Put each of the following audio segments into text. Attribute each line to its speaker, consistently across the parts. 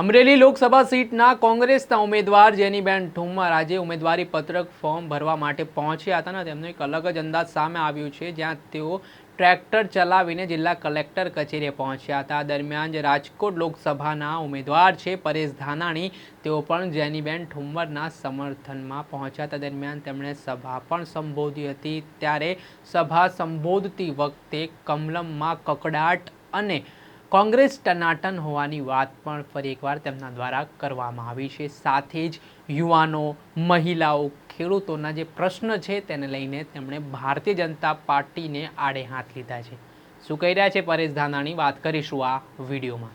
Speaker 1: અમરેલી લોકસભા સીટના કોંગ્રેસના ઉમેદવાર જેનીબેન ઠુમ્મર આજે ઉમેદવારી પત્રક ફોર્મ ભરવા માટે પહોંચ્યા હતા ને તેમનો એક અલગ જ અંદાજ સામે આવ્યું છે, જ્યાં તેઓ ટ્રેક્ટર ચલાવીને જિલ્લા કલેક્ટર કચેરીએ પહોંચ્યા હતા. દરમિયાન જે રાજકોટ લોકસભાના ઉમેદવાર છે પરેશ ધાનાણી. તેઓ પણ જેનીબેન ઠુમ્મરના સમર્થનમાં પહોંચ્યા હતા. દરમિયાન તેમણે સભા પણ સંબોધી હતી. ત્યારે સભા સંબોધતી વખતે કમલમમાં કકડાટ અને કોંગ્રેસ ટનાટન હોવાની વાત પણ ફરી એકવાર તેમના દ્વારા કરવામાં આવી છે. સાથે જ યુવાનો, મહિલાઓ, ખેડૂતોના જે પ્રશ્ન છે તેને લઈને તેમણે ભારતીય જનતા પાર્ટીને આડે હાથ લીધા છે. શું કહી રહ્યા છે પરેશ ધાનાણી? વાત કરીશું આ વિડીયોમાં.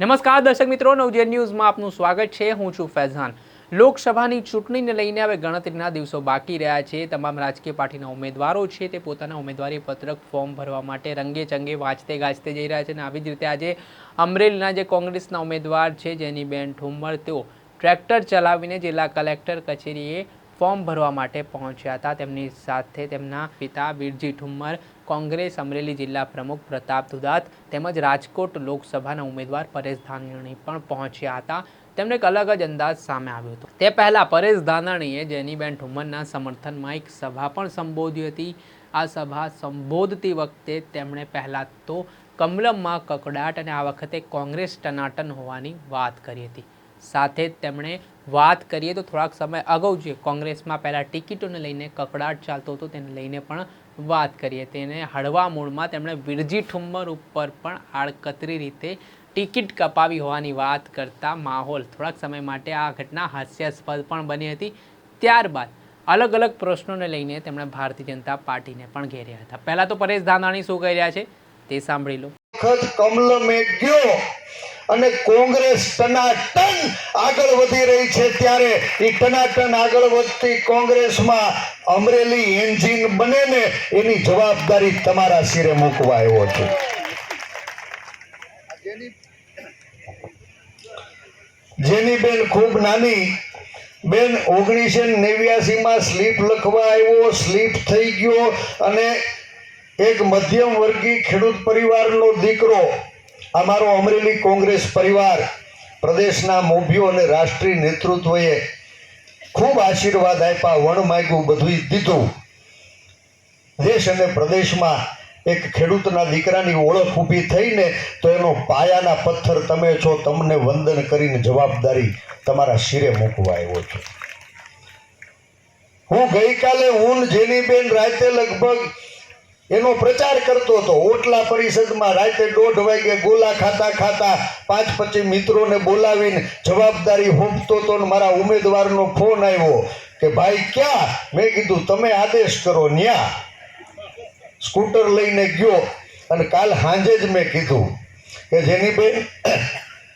Speaker 1: નમસ્કાર દર્શક મિત્રો નવજે ન્યૂઝમાં આપનું સ્વાગત છે. હું છું ફૈઝાન. લોકસભાની ચૂંટણીને લઈને હવે ગણતરીના દિવસો બાકી રહ્યા છે. તમામ રાજકીય પાર્ટીના ઉમેદવારો છે તે પોતાના ઉમેદવારી પત્રક ફોર્મ ભરવા માટે રંગે ચંગે વાંચતે ગાજતે જઈ રહ્યા છે અને આવી જ રીતે આજે અમરેલીના જે કોંગ્રેસના ઉમેદવાર છે જેની બેન ઠુમ્મર તેઓ ટ્રેક્ટર ચલાવીને જિલ્લા કલેક્ટર કચેરીએ ફોર્મ ભરવા માટે પહોંચ્યા હતા. તેમની સાથે તેમના પિતા વીરજી ઠુમ્મર કોંગ્રેસ અમરેલી જિલ્લા પ્રમુખ પ્રતાપ દુદાત તેમજ રાજકોટ લોકસભાના ઉમેદવાર પરેશ ધાનાણી પણ પહોંચ્યા હતા. તેમનો એક અલગ જ અંદાજ સામે આવ્યો હતો. તે પહેલાં પરેશ ધાનાણીએ જેનીબેન ઠુમ્મરના સમર્થનમાં એક સભા પણ સંબોધી હતી. આ સભા સંબોધતી વખતે તેમણે પહેલાં તો કમલમમાં કકડાટ અને આ વખતે કોંગ્રેસ ટનાટન હોવાની વાત કરી હતી. સાથે જ તેમણે વાત કરીએ તો થોડાક સમય અગાઉ જે કોંગ્રેસમાં પહેલાં ટિકિટોને લઈને કકડાટ ચાલતો હતો તેને લઈને પણ વાત કરીએ. તેને હળવા મૂળમાં તેમણે વિરજી ઠુમ્મર ઉપર પણ આડકતરી રીતે ટિકિટ કપાવી હોવાની વાત કરતા માહોલ થોડાક સમય માટે આ ઘટના હાસ્યાસ્પદ પણ બની હતી. ત્યારબાદ અલગ અલગ પ્રશ્નોને લઈને તેમણે ભારતીય જનતા પાર્ટીને પણ ઘેર્યા હતા. પહેલાં તો પરેશ ધાનાણી શું કહી રહ્યા છે તે સાંભળી લો.
Speaker 2: કમલમે ગયો અને કોંગ્રેસ ટનાટન આગળ વધી રહી છે ત્યારે એ ટનાટન આગળ વધતી કોંગ્રેસમાં અમરેલી એન્જિન બને ને એની જવાબદારી તમારા સિરે મૂકવા આવ્યો છું. જેની બેન ખૂબ નાની, બેન ઓગણીસો નેવ્યાસીમાં સ્લીપ લખવા આવ્યો, સ્લીપ થઈ ગયો અને એક મધ્યમ વર્ગી ખેડૂત પરિવારનો દીકરો અમારો અમરેલી કોંગ્રેસ પરિવાર, પ્રદેશના મોભીઓ અને રાષ્ટ્રીય નેતૃત્વએ ખૂબ આશીર્વાદ આપ્યા વણ માગ્યું બધું દીધું. દેશ અને પ્રદેશમાં એક ખેડૂતના દીકરાની ઓળખ ઊભી થઈને તો એનો પાયાના પથ્થર તમે છો, તમને વંદન કરીને જવાબદારી તમારા શિરે મૂકવા આવ્યો છું. હું ગઈકાલે હું જેની બેન રાતે લગભગ એનો પ્રચાર કરતો હતો. ઓટલા પરિષદમાં રાતે દોઢ વાગે ગોલા ખાતા ખાતા પાંચ પચીસ મિત્રોને બોલાવીને જવાબદારી હોંપતો હતો ને મારા ઉમેદવારનો ફોન આવ્યો કે, ભાઈ, ક્યાં? મેં કીધું, તમે આદેશ કરો ન્યા. સ્કૂટર લઈને ગયો અને કાલ સાંજે જ મેં કીધું કે જેની બેન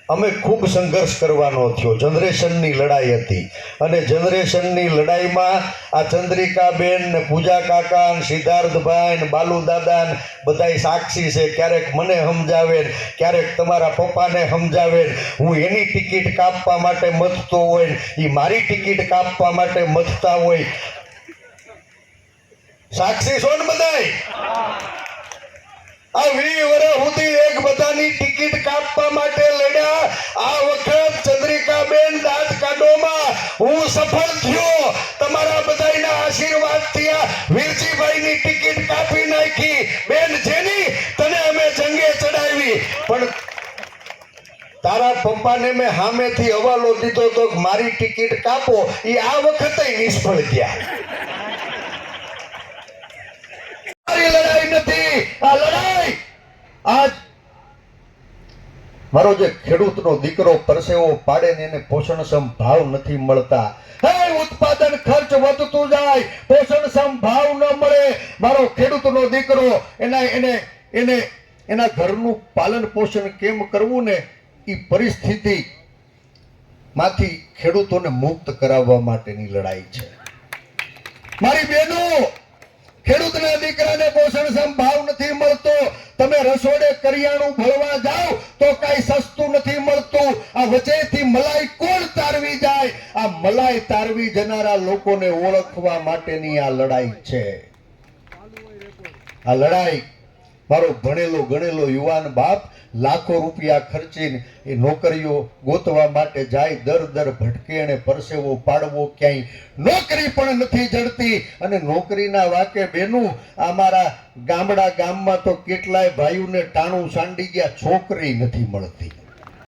Speaker 2: અમે ખૂબ સંઘર્ષ કરવાનો થયો, જનરેશનની લડાઈ હતી. અને જનરેશનની લડાઈમાં આ ચંદ્રિકાબેન ને પૂજા કાકા ને સિદ્ધાર્થભાઈ ને બાલુદાદા ને બધાય સાક્ષી છે, ક્યારેક મને સમજાવે ક્યારેક તમારા પપ્પાને સમજાવે હું એની ટિકિટ કાપવા માટે મથતો હોય એ મારી ટિકિટ કાપવા માટે મથતા હોય. સાક્ષી છો ને બધાય? આ વી વર્ષ સુધી એક બધાની ટિકિટ કાપવા માટે લડ્યા. આ વખત ચંદ્રિકાબેન દાંત કાઢોમાં હું સફળ થયો. તમારા બધાના આશીર્વાદ થયા. વીરજીભાઈની ટિકિટ કાપી નાખી. બેન જેની તને અમે જંગે ચડાવી. પણ તારા પપ્પાને મેં સામેથી હવાલો દીધો તો મારી ટિકિટ કાપો. એ આ વખતે નિષ્ફળ ગયા. લડાઈ નથી, આ લડાઈ આજ મારો જે ખેડૂતનો દીકરો પરસેવો પાડે ને એને પોષણક્ષમ ભાવ નથી મળતા. હે, ઉત્પાદન ખર્ચ વધતું જાય પોષણક્ષમ ભાવ ન મળે. મારો ખેડૂતનો દીકરો એના, એને એને, એના ઘરનું પાલન પોષણ કેમ કરવું ને એ પરિસ્થિતિ માંથી ખેડૂતોને મુક્ત કરાવવા માટેની લડાઈ છે. મારી બહેનો ખેડૂતના દીકરાને પોષણક્ષમ ભાવ નથી મળતો. તમે રસોડે કરિયાણું ભરવા જાઓ તો કઈ સસ્તું નથી મળતું. આ વચ્ચેથી મલાઈ કોણ તારવી જાય? આ મલાઈ તારવી જનારા લોકોને ઓળખવા માટેની આ લડાઈ છે. આ લડાઈ મારો ભણેલો ગણેલો યુવાન બાપ લાખો રૂપિયા ખર્ચીને એ નોકરીઓ ગોતવા માટે જાય, દર દર ભટકે અને પરસેવો પાડવો ક્યાંય નોકરી પણ નથી જડતી. અને નોકરીના વાકે બેનું અમારા ગામડા ગામમાં તો કેટલાય ભાઈઓને ટાણું સાંડી ગયા, છોકરી નથી મળતી.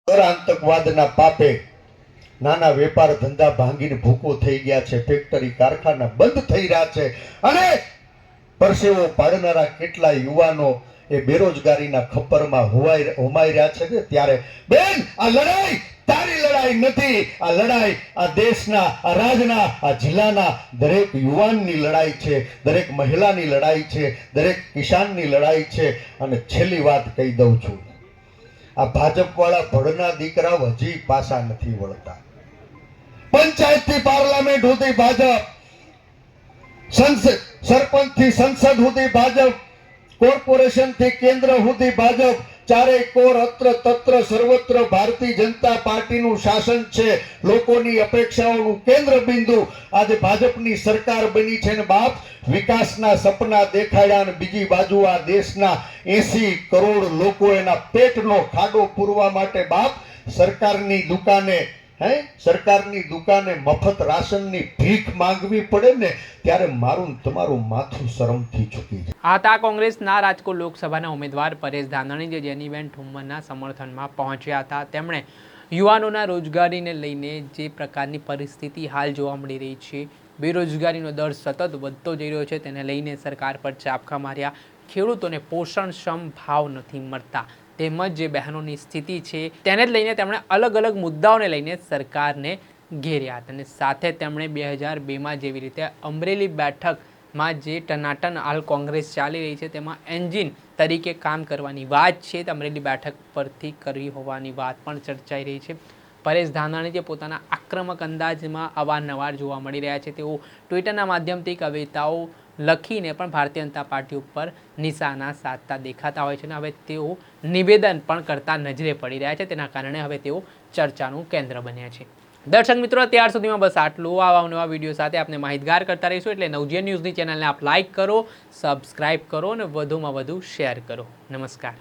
Speaker 2: દર આતંકવાદના પાપે નાના વેપાર ધંધા ભાંગીને ભૂકો થઈ ગયા છે, ફેક્ટરી, કારખાના બંધ થઈ રહ્યા છે. અને પરસેવો પાડનારા કેટલા યુવાનો એ બેરોજગારીના ખપ્પરમાં હોવાઈ હોમાઈ રહ્યા છે ને? ત્યારે, બેન, આ લડાઈ તારી લડાઈ નથી. આ લડાઈ આ દેશના, આ રાજના, આ જિલ્લાના દરેક યુવાનની લડાઈ છે, દરેક મહિલાની લડાઈ છે, દરેક કિસાનની લડાઈ છે. અને છેલ્લી વાત કહી દઉં છું. આ ભાજપવાળા ભડના દીકરા હજી પાછા નથી વળતા. પંચાયતથી પાર્લામેન્ટ સુધી ભાજપ. સંસદ સરપંચથી સંસદ સુધી ભાજપ, કોર્પોરેશનથી કેન્દ્ર સુધી ભાજપ ચારે કોર અત્ર તત્ર સર્વત્ર ભારતીય જનતા પાર્ટીનું શાસન છે. લોકોની અપેક્ષાઓનું કેન્દ્ર બિંદુ આજે ભાજપની સરકાર બની છે ને બાપ, વિકાસના સપના દેખાડ્યા અને બીજી બાજુ આ દેશના એસી કરોડ લોકો એના પેટનો ખાડો પૂરવા માટે બાપ, સરકારની દુકાને હે? સરકારની દુકાને મફત રાશનની ભીખ માંગવી પડે ને, ત્યારે મારું તમારું માથું શરમથી ચૂકી જાય.
Speaker 1: આ હતા કોંગ્રેસના રાજકોટ લોકસભાના ઉમેદવાર પરેશ ધાનાણી, જે જેનીબેન ઠુમ્મરના સમર્થનમાં પહોંચ્યા હતા. તેમણે યુવાનોના રોજગારીને લઈને જે પ્રકારની પરિસ્થિતિ હાલ જોવા મળી રહી છે, બેરોજગારીનો દર સતત વધતો જઈ રહ્યો છે, તેને લઈને સરકાર પર ચાપખા માર્યા. ખેડૂતોને પોષણક્ષમ ભાવ નથી મળતા. તેમજ જે બહેનોની સ્થિતિ છે, તેને જ લઈને તેમણે અલગ અલગ મુદ્દાઓને લઈને સરકારને ઘેર્યા હતા. અને સાથે તેમણે બે હજાર બેમાં જેવી રીતે અમરેલી બેઠકમાં જે ટનાટન હાલ કોંગ્રેસ ચાલી રહી છે, તેમાં એન્જિન તરીકે કામ કરવાની વાત છે, તે અમરેલી બેઠક પરથી કરવી હોવાની વાત પણ ચર્ચાઈ રહી છે. પરેશ ધાનાણી જે પોતાના આક્રમક અંદાજમાં અવારનવાર જોવા મળી રહ્યા છે, તેઓ ટ્વિટરના માધ્યમથી કવિતાઓ લખીને પણ ભારતીય જનતા પાર્ટી ઉપર નિશાના સાધતા દેખાતા હોય છે અને હવે તેઓ નિવેદન પણ કરતા નજરે પડી રહ્યા છે. તેના કારણે હવે તેઓ ચર્ચાનું કેન્દ્ર બન્યા છે. દર્શક મિત્રો, ત્યાર સુધીમાં બસ આટલું. આવા નવા વીડિયો સાથે આપણે માહિતગાર કરતા રહીશું. એટલે નવજીવન ન્યૂઝની ચેનલને આપ લાઇક કરો, સબસ્ક્રાઇબ કરો અને વધુમાં વધુ શેર કરો. નમસ્કાર.